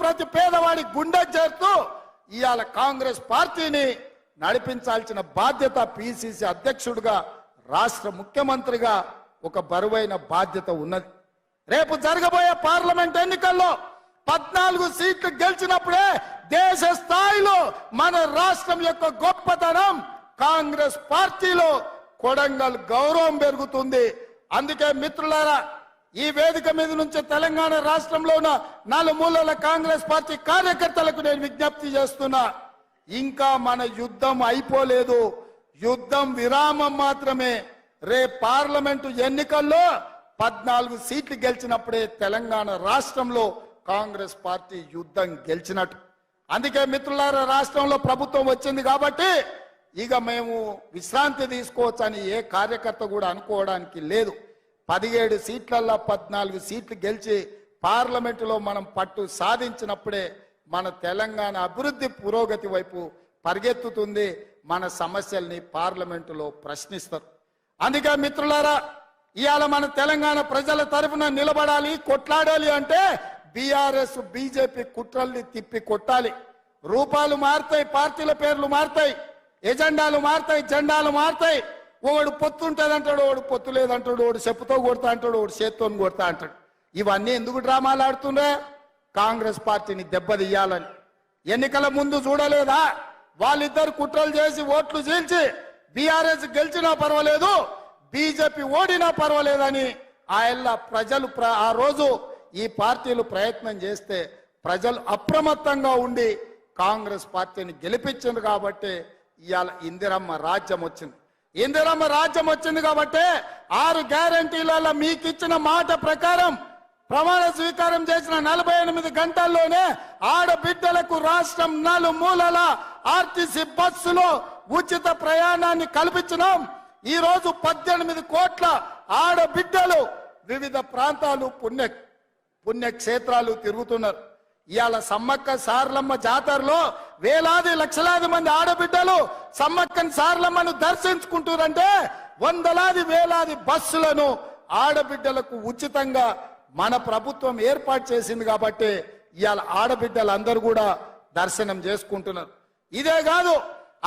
ప్రతి పేదవాడి గుండె చేరుతూ ఇవాళ కాంగ్రెస్ పార్టీని నడిపించాల్సిన బాధ్యత పిసిసి అధ్యక్షుడిగా రాష్ట్ర ముఖ్యమంత్రిగా ఒక బరువైన బాధ్యత ఉన్నది. రేపు జరగబోయే పార్లమెంట్ ఎన్నికల్లో పద్నాలుగు సీట్లు గెలిచినప్పుడే దేశ స్థాయిలో మన రాష్ట్రం యొక్క గొప్పతనం కాంగ్రెస్ పార్టీలో కొడంగల్ గౌరవం పెరుగుతుంది. అందుకే మిత్రులారా ఈ వేదిక మీద నుంచి తెలంగాణ రాష్ట్రంలో ఉన్న నలుమూలల కాంగ్రెస్ పార్టీ కార్యకర్తలకు నేను విజ్ఞప్తి చేస్తున్నా. ఇంకా మన యుద్ధం అయిపోలేదు. యుద్ధం విరామం మాత్రమే. రే పార్లమెంటు ఎన్నికల్లో పద్నాలుగు సీట్లు గెలిచినప్పుడే తెలంగాణ రాష్ట్రంలో కాంగ్రెస్ పార్టీ యుద్ధం గెలిచినట్టు. అందుకే మిత్రులారా రాష్ట్రంలో ప్రభుత్వం వచ్చింది కాబట్టి ఇక మేము విశ్రాంతి తీసుకోవచ్చని ఏ కార్యకర్త కూడా అనుకోవడానికి లేదు. పదిహేడు సీట్లల్లో పద్నాలుగు సీట్లు గెలిచి పార్లమెంటులో మనం పట్టు సాధించినప్పుడే మన తెలంగాణ అభివృద్ధి పురోగతి వైపు పరిగెత్తుతుంది. మన సమస్యల్ని పార్లమెంటులో ప్రశ్నిస్తారు. అందుకే మిత్రులారా ఇవాళ మన తెలంగాణ ప్రజల తరఫున నిలబడాలి కొట్లాడాలి అంటే బీఆర్ఎస్ బీజేపీ కుట్రల్ని తిప్పి కొట్టాలి. రూపాలు మారుతాయి పార్టీల పేర్లు మారుతాయి ఎజెండాలు మారుతాయి జెండాలు మారుతాయి. ఒకడు పొత్తు ఉంటుంది అంటాడు ఒకడు పొత్తు లేదంటాడు ఒకడు చెప్పుతో కొడతా అంటాడు ఒకడు చేత్తో కొడతా అంటాడు. ఇవన్నీ ఎందుకు డ్రామాలు ఆడుతుండే కాంగ్రెస్ పార్టీని దెబ్బతీయాలని. ఎన్నికల ముందు చూడలేదా? వాళ్ళిద్దరు కుట్రలు చేసి ఓట్లు చీల్చి బీఆర్ఎస్ గెలిచినా పర్వాలేదు బీజేపీ ఓడినా పర్వాలేదని ఆయన ప్రజలు ప్ర- ఆ రోజు ఈ పార్టీలు ప్రయత్నం చేస్తే ప్రజలు అప్రమత్తంగా ఉండి కాంగ్రెస్ పార్టీని గెలిపించింది కాబట్టి ఇవాళ ఇందిరమ్మ రాజ్యం వచ్చింది. ఇందిరమ్మ రాజ్యం వచ్చింది కాబట్టి ఆరు గ్యారంటీలలో మీకు ఇచ్చిన మాట ప్రకారం ప్రమాణ స్వీకారం చేసిన నలభై ఎనిమిది గంటల్లోనే ఆడబిడ్డలకు రాష్ట్రం నలుమూలల ఆర్టీసీ బస్సులో ఉచిత ప్రయాణాన్ని కల్పించినాం. ఈ రోజు పద్దెనిమిది కోట్ల ఆడబిడ్డలు వివిధ ప్రాంతాలు పుణ్య పుణ్యక్షేత్రాలు తిరుగుతున్నారు. ఇవాళ సమ్మక్క సార్లమ్మ జాతరలో వేలాది లక్షలాది మంది ఆడబిడ్డలు సమ్మక్కని సార్లమ్మను దర్శించుకుంటారంటే వందలాది వేలాది బస్సులను ఆడబిడ్డలకు ఉచితంగా మన ప్రభుత్వం ఏర్పాటు చేసింది కాబట్టి ఇవాళ ఆడబిడ్డలందరూ కూడా దర్శనం చేసుకుంటున్నారు. ఇదే కాదు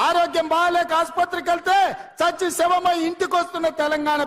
ఆరోగ్యం బాగాలేక ఆసుపత్రికి వెళ్తే చచ్చి శవమై ఇంటికి వస్తున్న తెలంగాణ